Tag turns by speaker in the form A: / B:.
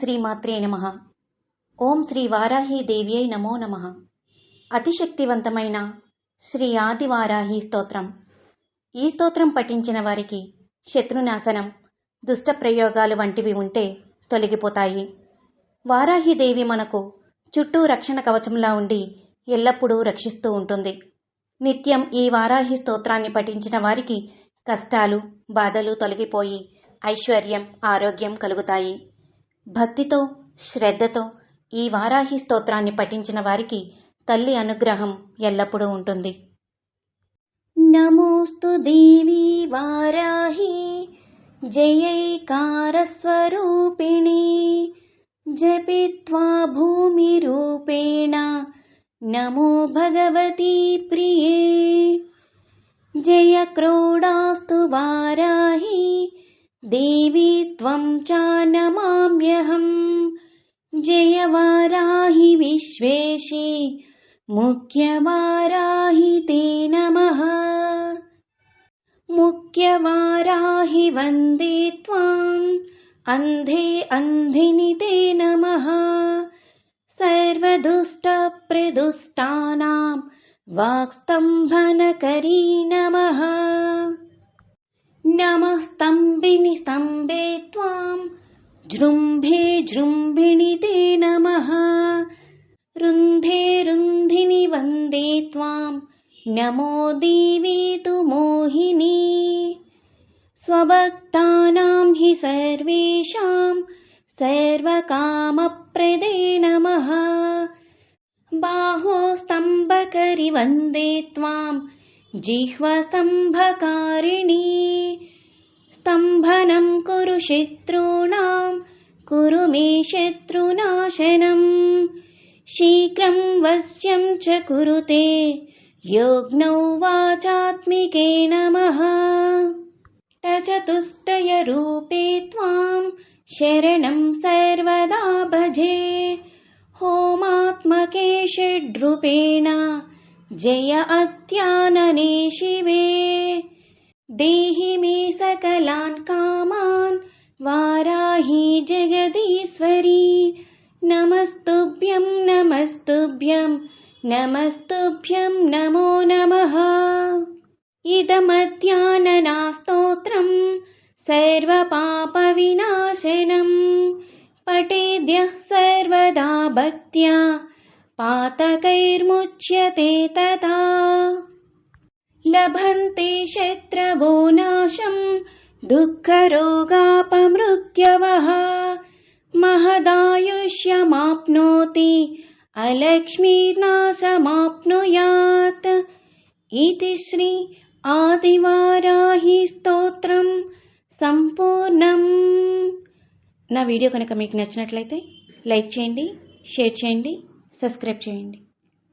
A: శ్రీమాత్రే నమ. ఓం శ్రీ వారాహి దేవ్యై నమో నమ. అతిశక్తివంతమైన శ్రీ ఆదివారాహి స్తోత్రం. ఈ స్తోత్రం పఠించిన వారికి శత్రునాశనం దుష్ట ప్రయోగాలు వంటివి ఉంటే తొలగిపోతాయి. వారాహిదేవి మనకు చుట్టూ రక్షణ కవచంలా ఉండి ఎల్లప్పుడూ రక్షిస్తూ ఉంటుంది. నిత్యం ఈ వారాహి స్తోత్రాన్ని పఠించిన వారికి కష్టాలు బాధలు తొలగిపోయి ఐశ్వర్యం ఆరోగ్యం కలుగుతాయి. భక్తితో శ్రద్ధతో ఈ వారాహి స్తోత్రాన్ని పఠించిన వారికి తల్లి అనుగ్రహం ఎల్లప్పుడూ ఉంటుంది. నమోస్తు దేవి వారాహి జయైకారస్వరూపిణి జపిత్వా భూమిరూపేణ నమో భగవతి ప్రియే. జయ క్రోడాస్తు వారాహి దేవి త్వం చ श्वेशी मुख्यवाराहि ते नमः। मुख्यवाराहि वन्दे त्वाम् अन्धे अन्धिनि ते नमः। सर्वदुष्टप्रदुष्टानां वाक्स्तम्भनकरी नमः। नमः स्तम्भिनि स्तम्भे त्वाम् जृम्भे जृम्भिणि ते नमः। रुन्धे रुन्धिनि वन्दे त्वां नमो देवी तु मोहिनी। स्वभक्तानां हि सर्वेषां सर्वकामप्रदे नमः। बाहोस्तम्भकरि वन्दे त्वां जिह्वस्तम्भकारिणी स्तम्भनं कुरु शत्रूणां कुरु मे शत्रुनाशनम् शीघ्रं वश्यं च कुरुते योग्नौ वाचात्मिके नमः। चतुष्टयरूपे त्वां शरणं सर्वदा भजे। होमात्मके षड्रूपेण जय अत्यानने शिवे। देहि मे सकलान् कामान् वाराहि जगदीश्वरी। नमस्तुभ्यं नमस्तुभ्यं नमस्तुभ्यं नमो नमः। इदमध्यानना स्तोत्रम् सर्वपापविनाशनम् पठेद्यः सर्वदा भक्त्या पातकैर्मुच्यते तथा लभन्ते शत्रवो नाशम् दुःखरोगापमृत्यवः महदायुष्यमाप्नोति अलक्ष्मीनाशमाप्नुयात् इति श्री ఆదివారాహి స్తోత్రం సంపూర్ణం నా వీడియో కనుక మీకు నచ్చినట్లయితే లైక్ చేయండి షేర్ చేయండి సబ్స్క్రైబ్ చేయండి